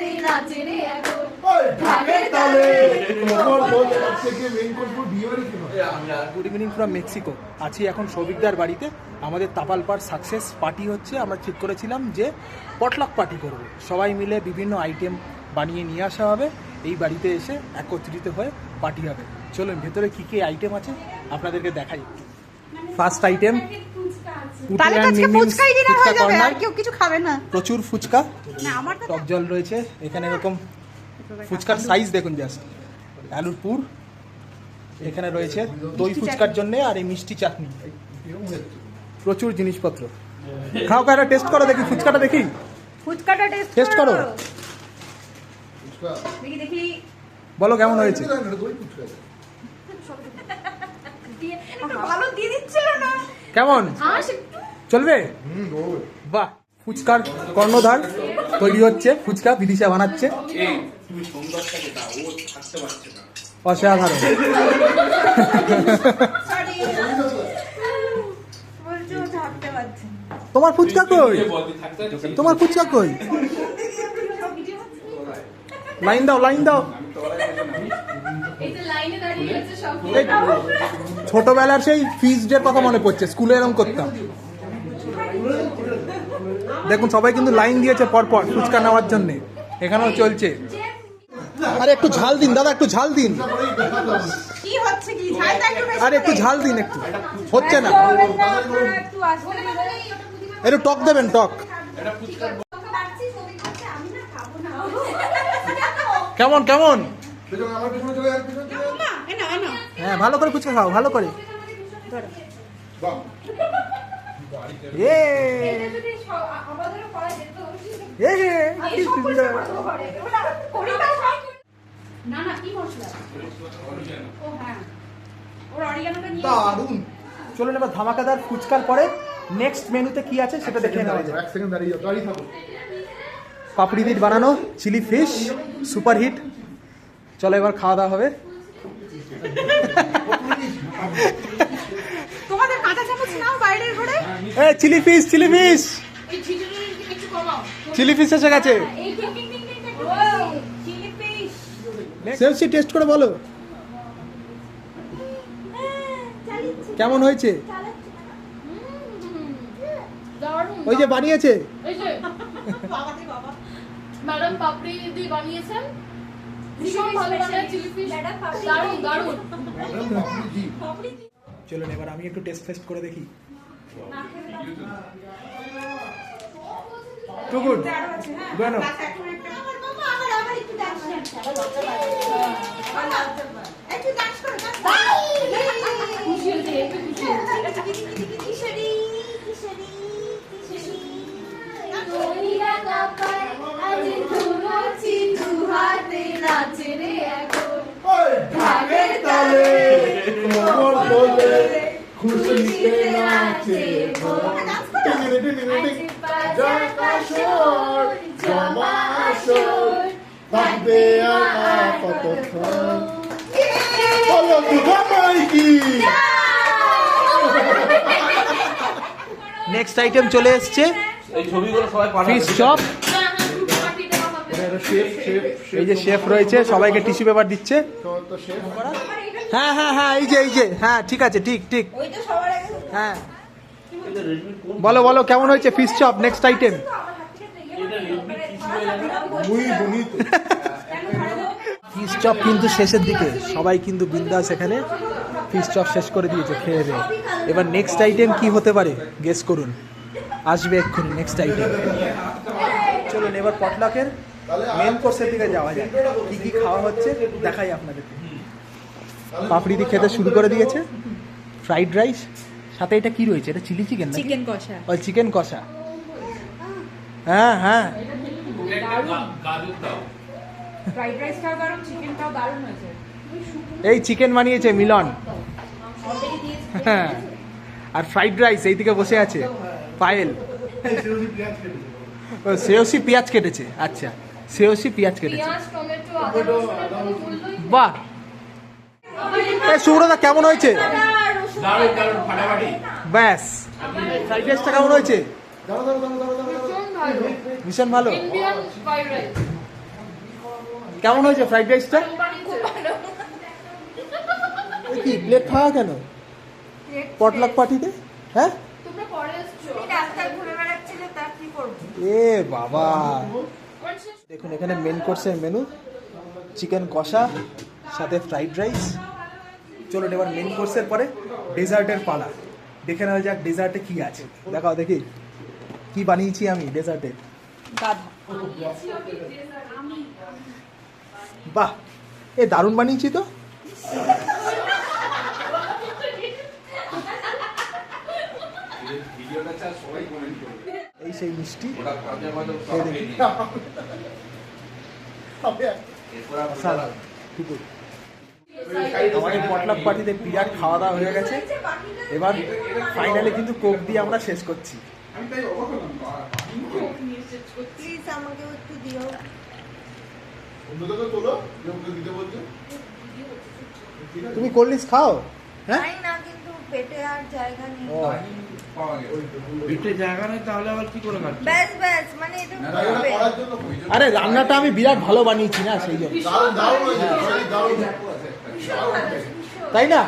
হাতে নাচে রে এখন গুড ইভিনিং ফ্রম মেক্সিকো আছি এখন সৌভিকদার বাড়িতে। আমাদের তাপালপার সাকসেস পার্টি হচ্ছে। আমরা ঠিক করেছিলাম যে পটলাক পার্টি করব। সবাই মিলে বিভিন্ন আইটেম বানিয়ে নিয়ে আসা হবে। এই বাড়িতে এসে একত্রিত হয়ে পার্টি হবে। চলুন ভেতরে কী কী আইটেম আছে? আপনাদেরকে দেখাই। ফার্স্ট আইটেম তাহলে তো আজকে ফুচকাই দিলে হয়ে যাবে আর কেউ কিছু খাবে না। প্রচুর ফুচকা না আমার তো টক জল রয়েছে এখানে এরকম ফুচকার সাইজ দেখুন জাস্ট আলুর পুর এখানে রয়েছে দই ফুচকার জন্য আর এই মিষ্টি চাটনি। প্রচুর জিনিসপত্র খাও খাও টেস্ট করো দেখি ফুচকাটা দেখি। ফুচকাটা টেস্ট Taste করো। দেখি দেখি। বলো কেমন হয়েছে? ভালো দিয়ে দিচ্ছিল না। কেমন? চলবে? হুম বাহ ফুচকার কর্ণধার তৈরি হচ্ছে ফুচকা বিদিশা বানাচ্ছে। অসাধারণ। তোমার ফুচকা কই? তোমার ফুচকা কই? লাইন দাও লাইন দাও। এই যে লাইনে দাঁড়িয়ে আছে সব। এই ছোটবেলার সেই ফিজ ডের কথা মনে পড়ছে স্কুলে এরকম করতাম। দেখুন সবাই কিন্তু লাইন দিয়েছে পরপর ফুচকা নেওয়ার জন্য। এখানেও চলছে। আরে একটু ঝাল দিন দাদা একটু ঝাল দিন। কি হচ্ছে কি? ঝালটা একটু বেশি আরে একটু ঝাল দিন একটু। হচ্ছে না। একটু টক দেবেন টক। কেমন কেমন? হ্যাঁ ভালো করে ফুচকা খাও ভালো করে। বাহ এ এ হে, কি সুন্দর। না না কি মশলা ও হ্যাঁ ওর অরিগানোটা নিয়ে দারুণ। চলুন এবার ধামাকাদার ফুচকার পরে নেক্সট মেনুতে কি আছে সেটা দেখে নেওয়া যায় পাপড়ি দিট বানানো চিলি ফিশ সুপার হিট চলো এবার খাওয়া দাওয়া হবে। তোমাদের কাঁচা চামচ নাও বাইরের ঘরে। এ chilli fish chilli fish. Chilli fish এসে গেছে। সেলসি টেস্ট করে বলো। কেমন হয়েছে? ওই যে বানিয়েছে? এই যে। বাবাতে বাবা ম্যাডাম পাপড়ি দিয়ে বানিয়েছেন? ভীষণ ভালো বানায় চিলি ফিশ দারুণ দারুণ। চলুন এবার আমি একটু টেস্ট ফেস্ট করে দেখি। টু গুড bueno আমার বাবা আবার আবার একটু ডান্স একটু ডান্স করো খুশি হয়েছে একটু খুশি হয়েছে কিশোরী কিশোরী কিশোরী থাকবে কতক্ষণ নেক্সট আইটেম চলে এসছে। এই ছবিগুলো সবাই পাঠাবে ফিশ চপ এই যে শেফ রয়েছে সবাইকে টিস্যু পেপার দিচ্ছে। তো শেফ হ্যাঁ হ্যাঁ হ্যাঁ এই যে এই যে হ্যাঁ ঠিক আছে ঠিক ঠিক। ওই তো সবার আগে হ্যাঁ। বলো বলো কেমন হয়েছে fish chop next item fish chop কিন্তু শেষের দিকে সবাই কিন্তু বিন্দাস এখানে ফিস চপ শেষ করে দিয়েছে খেয়ে দিয়ে। এবার নেক্সট আইটেম কি হতে পারে? গেস করুন। আসবে এক্ষুনি নেক্সট আইটেম চলুন এবার পটলাকের মেন কোর্সের দিকে যাওয়া যায় কি কি খাওয়া হচ্ছে দেখাই আপনাদেরকে। পাপড়ি দিয়ে খেতে শুরু করে দিয়েছে। ফ্রাইড রাইস সাথে এটা কি রয়েছে? এটা চিলি চিকেন চিকেন কষা। ওই চিকেন কষা। হ্যাঁ হ্যাঁ। এই চিকেন বানিয়েছে মিলন। হ্যাঁ। আর ফ্রাইড রাইস এইদিকে বসে আছে পায়েল। ও, শ্রেয়সী পেঁয়াজ কেটেছে। আচ্ছা শ্রেয়সী পেঁয়াজ কেটেছে। পেঁয়াজ টমেটো আদা রসুন বললোই বাহ! এই সুব্রতা কেমন হয়েছে? দারুণ দারুণ ফাটাফাটি। ব্যাস। রাইসটা কেমন হয়েছে? ভীষণ ভালো? কেমন হয়েছে ফ্রাইড রাইসটা? কি প্লেট খাওয়া কেন? পটলাক পার্টিতে হ্যাঁ? এ বাবা। দেখুন, এখানে মেন কোর্সের মেনু চিকেন কষা, সাথে ফ্রাইড রাইস চলুন এবার মেন কোর্সের পরে ডেজার্টের পালা। দেখে নেওয়া যাক ডেজার্টে কি আছে। দেখাও দেখি কি বানিয়েছি আমি ডেজার্টে বাহ এ দারুণ বানিয়েছি তো। এই সেই মিষ্টি। দেখি। আমাদের পটলাক পার্টিতে বিরাট খাওয়া দাওয়া হয়ে গেছে। এবার ফাইনালি কিন্তু কোক দিয়ে আমরা শেষ করছি। তুমি কোল্ড ড্রিঙ্কস খাও? হ্যাঁ? না কিন্তু পেটে জায়গা নেই। মানে। আরে রান্নাটা আমি বিরাট ভালো বানিয়েছি না সেই জন্য। তাই না?